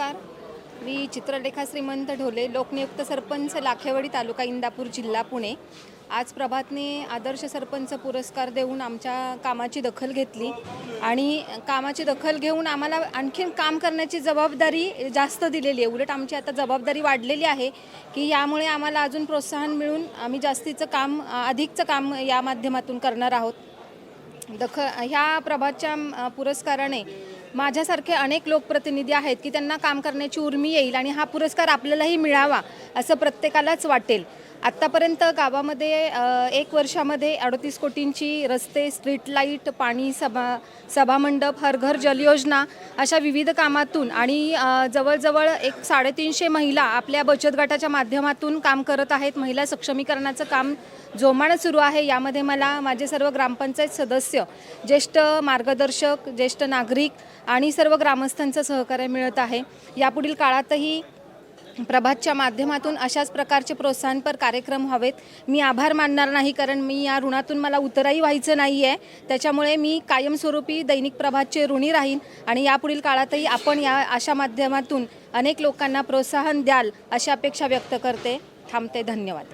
नमस्कार. मी चित्रलेखा श्रीमंत ढोले लोकनियुक्त सरपंच लाखेवाडी तालुका इंदापूर जिल्हा पुणे. आज प्रभातने आदर्श सरपंच पुरस्कार देऊन आमच्या कामाची दखल घेतली आणि कामाची दखल घेऊन आम्हाला आणखीन काम करण्याची जबाबदारी जास्त दिलेली आहे. उलट आमची आता जबाबदारी वाढलेली आहे की यामुळे आम्हाला अजून प्रोत्साहन मिळून आम्ही जास्तीचं काम अधिकचं काम या माध्यमातून करणार आहोत. दख ह्या प्रभातच्या पुरस्काराने माझ्यासारखे अनेक लोकप्रतिनिधी आहेत की त्यांना काम करण्याची उर्मी येईल आणि हा पुरस्कार आपल्यालाही मिळावा असं प्रत्येकालाच वाटेल. आत्तापर्यंत गावामध्ये एक वर्षामध्ये अडतीस कोटींची रस्ते स्ट्रीट लाइट पाणी सभा सभामंडप हर घर जल योजना अशा विविध कामातून आणि जवळजवळ एक साडेतीनशे महिला आपल्या बचत गटाच्या माध्यमातून काम करत आहेत. महिला सक्षमीकरणाचं काम जोमानं सुरू आहे. यामध्ये मला माझे सर्व ग्रामपंचायत सदस्य ज्येष्ठ मार्गदर्शक ज्येष्ठ नागरिक आणि सर्व ग्रामस्थांचं सहकार्य मिळत आहे. यापुढील काळातही प्रभातच्या माध्यमातून अशाच प्रकारचे प्रोत्साहनपर कार्यक्रम हवेत. मी आभार मानणार नाही कारण मी या ऋणातून मला उतराई व्हायचं नाही आहे त्याच्यामुळे मी कायमस्वरूपी दैनिक प्रभातचे ऋणी राहीन आणि यापुढील काळातही आपण या अशा माध्यमातून अनेक लोकांना प्रोत्साहन द्याल अशी अपेक्षा व्यक्त करते. थांबते धन्यवाद.